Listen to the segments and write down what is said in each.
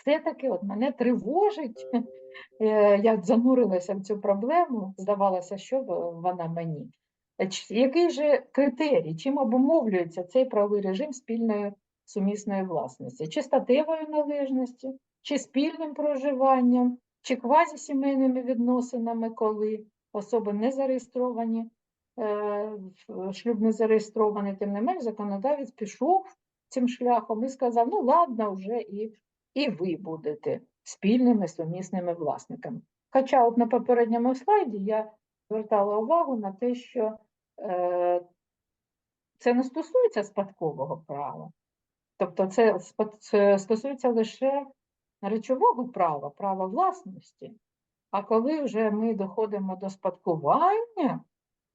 все-таки от мене тривожить. Е, Я занурилася в цю проблему, здавалося, що вона мені. Е, Який же критерій, чим обумовлюється цей правовий режим спільної сумісної власності? Чи статевою належністю, чи спільним проживанням, чи квазісімейними відносинами, коли особи не зареєстровані, е, шлюб не зареєстрований, тим не менш, законодавець пішов цим шляхом і сказав: ну ладно, вже і, і ви будете спільними сумісними власниками. Хоча, от на попередньому слайді я звертала увагу на те, що е, це не стосується спадкового права, тобто це, стосується лише речового права, права власності. А коли вже ми доходимо до спадкування,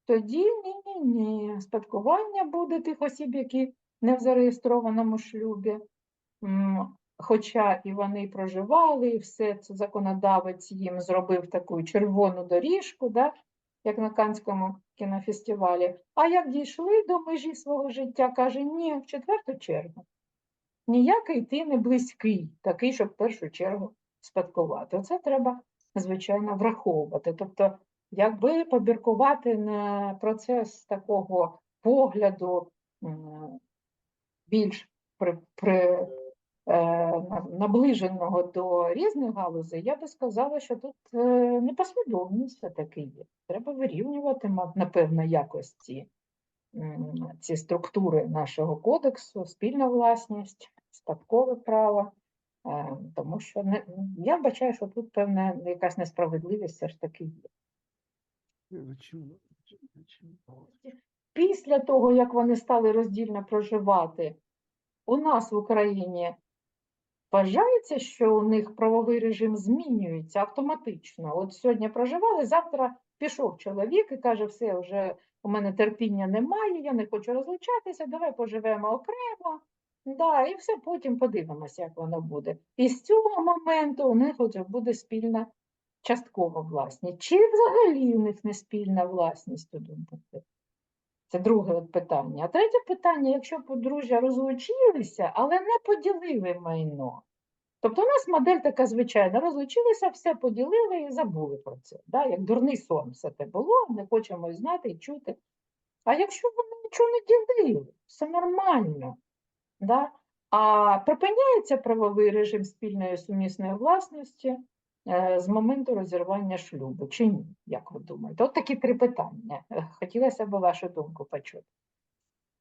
тоді ні-ні-ні, спадкування буде тих осіб, які не в зареєстрованому шлюбі. Хоча і вони проживали, і все це законодавець їм зробив таку червону доріжку, да, як на Канському кінофестивалі. А як дійшли до межі свого життя, каже, ні, в четверту чергу. Ніякий ти не близький, такий, щоб в першу чергу спадкувати. Оце треба, звичайно, враховувати. Тобто, якби побіркувати на процес такого погляду більш при, при, наближеного до різних галузей, я би сказала, що тут е, непослідовність все-таки є. Треба вирівнювати, напевно, якості ці структури нашого кодексу, спільна власність, спадкове право. е, Тому що не, я бачаю, що тут певна якась несправедливість все ж таки є. Чому? Чому? Після того, як вони стали роздільно проживати, у нас в Україні вважається, що у них правовий режим змінюється автоматично. От сьогодні проживали, завтра пішов чоловік і каже, все, вже у мене терпіння немає, я не хочу розлучатися, давай поживемо окремо. Да, і все, потім подивимося, як воно буде. І з цього моменту у них буде спільна часткова власність. Чи взагалі у них не спільна власність? Це друге питання. А третє питання, якщо подружжя розлучилися, але не поділили майно. Тобто у нас модель така звичайна, розлучилися, все поділили і забули про це. Да? Як дурний сон все те було, не хочемо знати і чути. А якщо вони нічого не ділили, все нормально. Да? А припиняється правовий режим спільної сумісної власності з моменту розірвання шлюбу, чи ні? Як ви думаєте? От такі три питання. Е, Хотілося б вашу думку почути.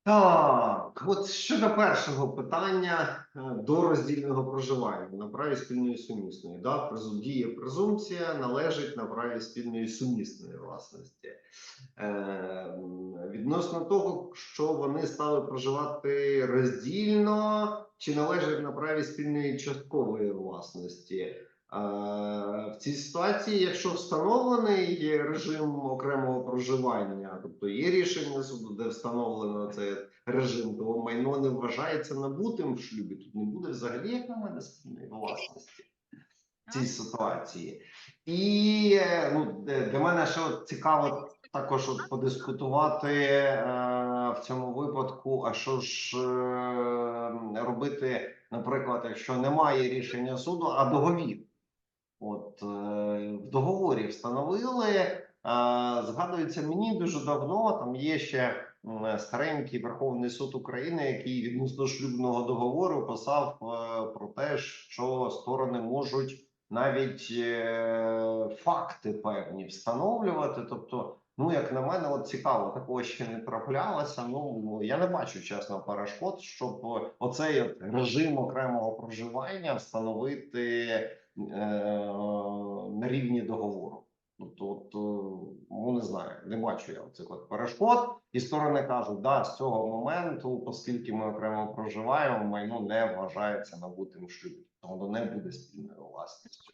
Так, от щодо першого питання е, до роздільного проживання на праві спільної сумісної. Да, діє презумпція належить на праві спільної сумісної власності. Е, відносно того, що вони стали проживати роздільно, чи належать на праві спільної часткової власності. В цій ситуації, якщо встановлений режим окремого проживання, тобто є рішення суду, де встановлено цей режим, то майно не вважається набутим в шлюбі. Тут не буде взагалі, як на мене, спільної власності в цій ситуації. І е, ну, для мене ще цікаво також от подискутувати е, в цьому випадку, а що ж е, робити, наприклад, якщо немає рішення суду, а договір. От е, в договорі встановили. е, Згадується мені дуже давно. Там є ще старенький Верховний суд України, який відносно шлюбного договору писав е, про те, що сторони можуть навіть факти певні встановлювати. Тобто, ну як на мене, от цікаво, такого ще не траплялося. Ну я не бачу чесно перешкод, щоб оцей режим окремого проживання встановити на рівні договору. Тобто, от, е, ну не знаю, не бачу я цих от перешкод, і сторони кажуть, да, з цього моменту, оскільки ми окремо проживаємо, майно не вважається набутим шлюбом, тому воно не буде спільною власністю.